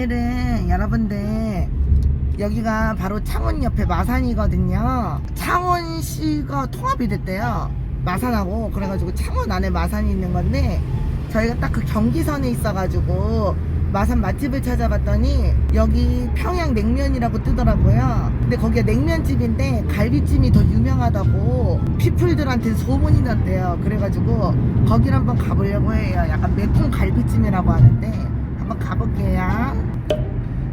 오늘은 여러분들 여기가 바로 창원 옆에 마산이거든요. 창원시가 통합이 됐대요. 마산하고 그래가지고 창원 안에 마산이 있는 건데 저희가 딱 그 경기선에 있어가지고 마산 맛집을 찾아봤더니 여기 평양 냉면이라고 뜨더라고요. 근데 거기가 냉면집인데 갈비찜이 더 유명하다고 피플들한테 소문이 났대요. 그래가지고 거기를 한번 가보려고 해요. 약간 매콤 갈비찜이라고 하는데 한번 가볼게요.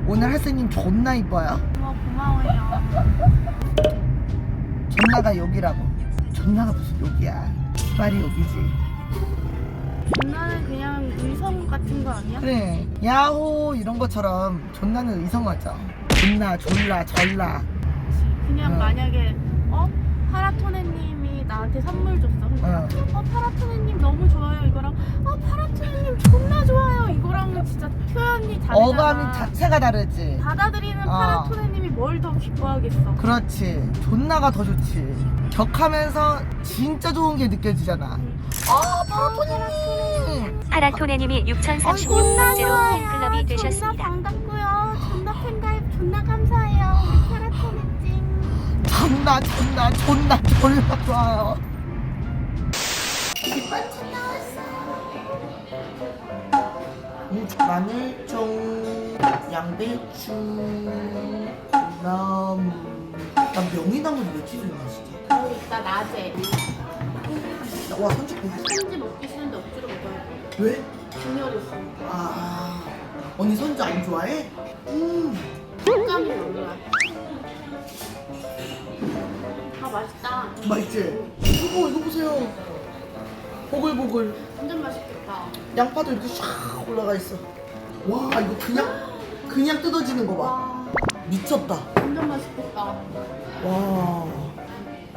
오늘 할스님 존나 이뻐요. 어머 고마워요. 존나가 여기라고. 존나가 무슨 여기야. 말이 여기지. 존나는 그냥 의성 같은 거 아니야? 그래. 야호 이런 것처럼 존나는 의성어죠. 존나, 졸라, 절라. 그냥 어. 만약에 어 나한테 선물 줬어. 근데 어. 어 파라토네님 너무 좋아요 이거랑 어 파라토네님 존나 좋아요 이거랑은 진짜 표현이 다르잖아. 어감이 자체가 다르지. 받아들이는 어. 파라토네님이 뭘 더 기뻐하겠어. 그렇지. 존나가 더 좋지. 격하면서 진짜 좋은 게 느껴지잖아. 아, 파라토님! 파라토네님이 아이고, 6036번째로 팬클럽이 존나 되셨습니다. 반갑고요. 존나 팬가입 존나 감사해요. 존나, 존나, 존나, 졸라 좋아요. 음, 마늘종, 양배추, 나무. 나 명이나물 며칠 전에 맛있지? 어, 이따 낮에 와, 고기. 편지 먹기 싫은데 억지로 먹어야 돼. 왜? 균열이 있으니까. 아, 언니 선지 안 좋아해? 음, 식감이 별로야. 아 맛있다. 맛있지? 이거, 이거 보세요. 보글보글. 완전 맛있겠다. 양파도 이렇게 샥 올라가 있어. 와, 이거 그냥, 그냥 뜯어지는 거 봐. 와 미쳤다. 완전 맛있겠다. 와,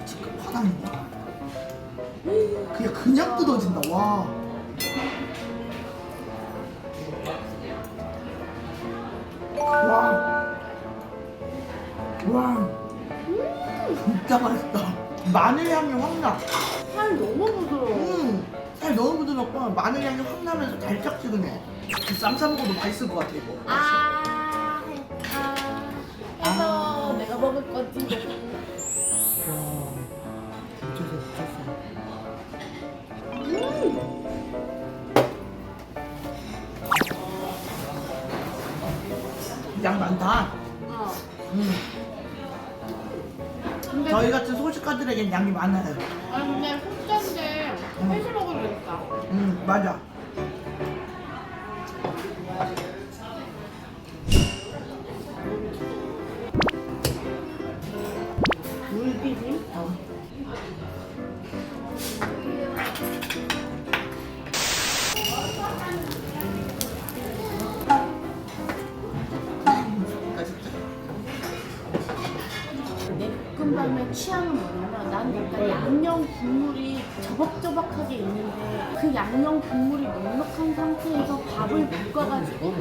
지금 바닥인가? 그냥 그냥 뜯어진다. 와. 와. 와. 진짜 맛있다. 마늘 향이 확 나. 살 너무 부드러워. 음, 살 너무 부드럽고 마늘 향이 확 나면서 달짝지근해. 쌈싸 먹어도 맛있을 것 같아 이거. 아, 아, 해서 아. 내가 먹을 거지. 와, 미쳤어, 미쳤어. 음, 양 많다. 소식가들에겐 양이 많아요. 아 근데 혼자인데 회식 먹으려니까. 음, 맞아. 물비빔? 어. 맛있다. 내 볶음밥의 취향은 뭐냐면 난 약간 양념 국물이 저벅저벅하게 있는데 그 양념 국물이 넉넉한 상태에서 밥을 볶아가지고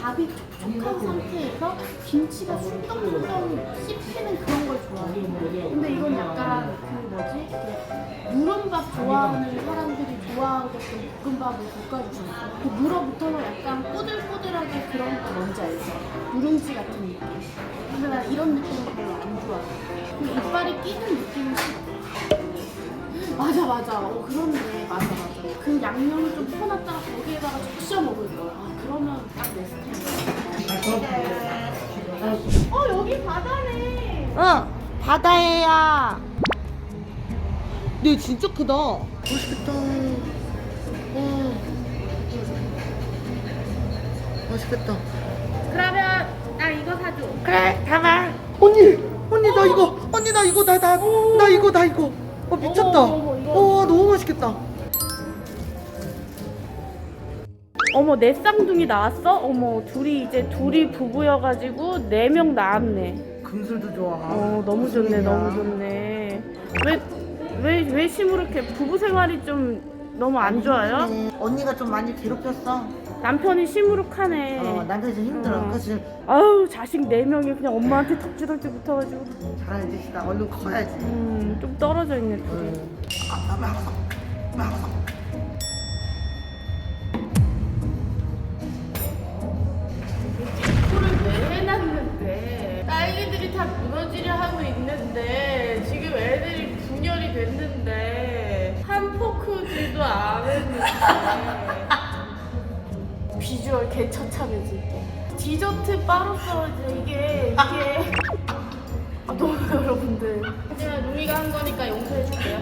밥이 촉촉한 상태에서 김치가 술떡술떡 씹히는 그런 걸 좋아해. 근데 이건 약간 그 뭐지? 이렇게 누른밥 좋아하는 사람들이 좋아하게끔 볶음밥을 볶아주셨어. 그 물어붙어서 약간 꼬들꼬들하게 그런 거 뭔지 알죠? 누룽지 같은 느낌. 근데 난 이런 느낌은 별로 안 좋아해. 그 이빨에 끼는 느낌이 싫어. 맞아 맞아. 어 그런데 맞아 맞아. 그 양념을 좀 퍼놨다가 거기에다가 적셔 먹을 거야. 아, 그러면 딱 내 스타일. 어 여기 바다네. 응, 바다에야. 근데 진짜 크다. 맛있겠다. 와. 맛있겠다. 그러면 나 이거 사줘. 그래, 담아. 언니, 언니 나 이거, 언니 나 이거 나 나 나 이거 나 이거. 어 미쳤다. 어머, 어머, 이거. 와 너무 맛있겠다. 어머 내 쌍둥이 나왔어? 어머 둘이 이제 둘이 부부여가지고 네명 낳았네. 금술도 좋아. 어 너무 좋네. 너무 좋네. 왜왜 왜 시무룩해? 부부 생활이 좀 너무 안 좋아요? 네, 언니가 좀 많이 괴롭혔어. 남편이 시무룩하네. 어, 남편이 좀 힘들어. 어. 그래서 아우 자식 네 명이 그냥 엄마한테 덕지덕지 붙어가지고 잘하는 짓이다. 얼른 커야지. 음 좀 떨어져 있네 둘이. 응. 아, 나 항상, 나 항상. 다 무너지려 하고 있는데 지금 애들이 분열이 됐는데 한 포크질도 안 했는데 비주얼 개처참해질게. 디저트 바로서 이게 이게. 아, 너무 여러분들. 그냥 루이가 한 거니까 용서해줄게요.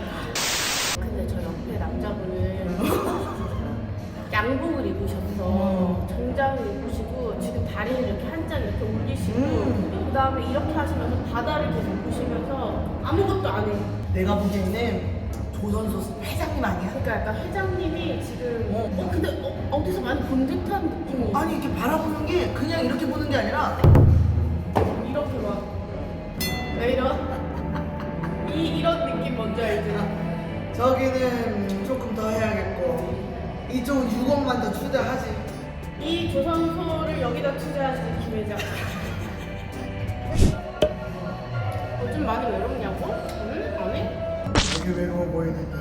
근데 저 옆에 남자분은 양복을 입으셨어 정장을 입으시고 지금 다리를 이렇게 한짝 이렇게 올리시고 음. 그 다음에 이렇게 하시면서 바다를 계속 보시면서 아무것도 안 해. 내가 보기에는 조선소스 회장님 아니야? 그러니까 약간 회장님이 지금 어. 어, 근데 어, 어디서 많이 본 듯한 느낌이 아니 이렇게 바라보는 게 그냥 이렇게 보는 게 아니라 이렇게 막왜 이런 이 이런 느낌 뭔지 알지? 저기는 조금 더 해야겠고 이쪽은 6억만 더 추대하지 이 조선소를 여기다 투자하시는 김 회장. 요즘 많이 외롭냐고? 응? 아니? 되게 외로워 보이는데.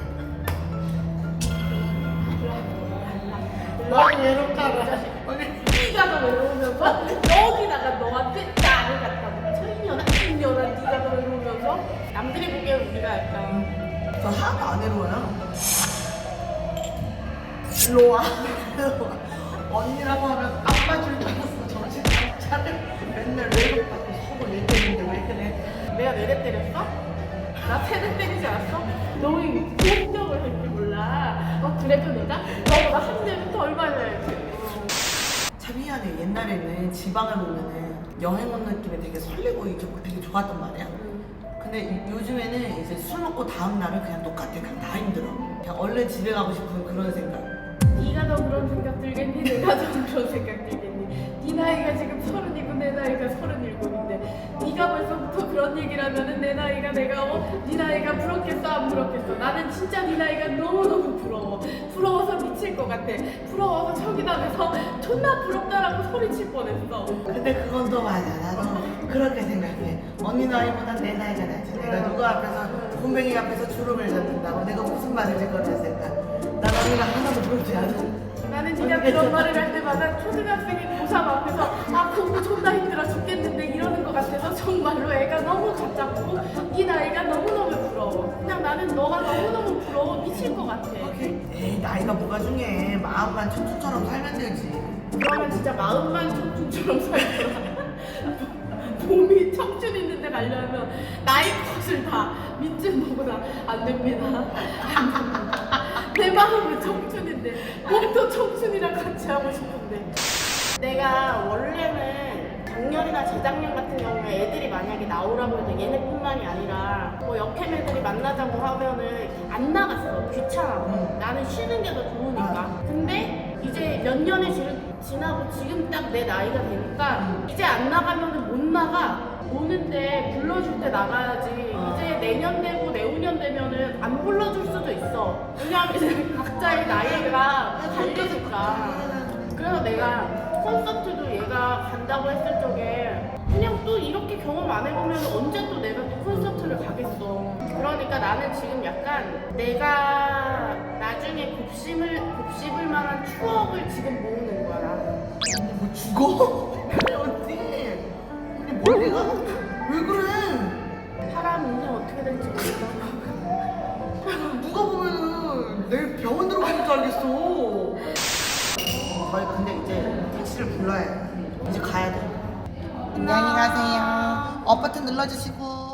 많이 외롭다고 네가 더 외로우면서 여기다가 너한테 나를 갖다 붙여 이년아 이년아 네가 더 외로우면서? 남들이 보기엔 우리가 약간 저 하나도 안 외로워요. 와. 언니라고 하면 아빠 줄 알았어. 정신 못 차려 맨날 외롭다고 속을 내때리는데 왜 그래? 내가 내대 때렸어? 나 세대 때리지 않았어? 너의 공격을 할 줄 몰라. 어 그래도 내가? 너보다 한 대는 덜 맞아야지. 참 희한해 옛날에는 지방을 보면은 여행 온 느낌이 되게 설레고 이게 되게 좋았단 말이야. 근데 이- 요즘에는 이제 술 먹고 다음 날은 그냥 똑같아. 그냥 다 힘들어. 그냥 얼른 집에 가고 싶은 그런 생각. 네가 더 그런 생각 들겠니? 내가 더 그런 생각 들겠니? 네 나이가 지금 서른이고 내 나이가 서른일곱인데 네가 벌써부터 그런 얘기를 하면은 내 나이가 내가 어? 네 나이가 부럽겠어 안 부럽겠어? 나는 진짜 네 나이가 너무너무 부러워. 부러워서 미칠 것 같아. 부러워서 저기다면서 존나 부럽다라고 소리칠 뻔했어. 근데 그건 또 맞아. 나도 그렇게 생각해. 언니 나이보다 내 나이가 낫지. 내가 누구 앞에서 곰뱅이 앞에서 주름을 잡는다고. 내가 무슨 말을 했을까 난 언니가 하나도 부럽지 않아. 나는 네가 그런 말을 할 때마다 초등학생이 고3 앞에서 네 나이가 너무너무 부러워. 그냥 나는 너가 너무너무 부러워. 미칠 것 같아. 에이 나이가 뭐가 중요해. 마음만 청춘처럼 살면 되지. 그러면 진짜 마음만 청춘처럼 살거라 몸이 청춘 있는데 가려면 나이 컷을 다 민증 보거나 안 됩니다 안 됩니다. 내 마음은 청춘인데 몸도 청춘이랑 같이 하고 싶은데. 내가 원래는 작년이나 재작년 같은 경우에 애들이 만약에 나오라고 해도 얘네뿐만이 아니라 뭐 역캠 애들이 만나자고 하면은 안 나갔어. 귀찮아. 나는 쉬는 게 더 좋으니까. 근데 이제 몇 년이 지, 지나고 지금 딱 내 나이가 되니까 이제 안 나가면은 못 나가. 오는데 불러줄 때 나가야지. 이제 내년 되고 내후년 되면은 안 불러줄 수도 있어. 왜냐하면 이제 각자의 나이가 다르니까. 그래서 내가 콘서트도 얘가 간다고 했을 적에 그냥 또 이렇게 경험 안 해보면 언제 또 내가 또 콘서트를 가겠어. 그러니까 나는 지금 약간 내가 나중에 곱씹을, 곱씹을 만한 추억을 지금 모으는 거야. 뭐 죽어? 언니 언니 멀리가? 불러야 돼. 이제 가야 돼. 안녕히 가세요. 업 버튼 눌러주시고.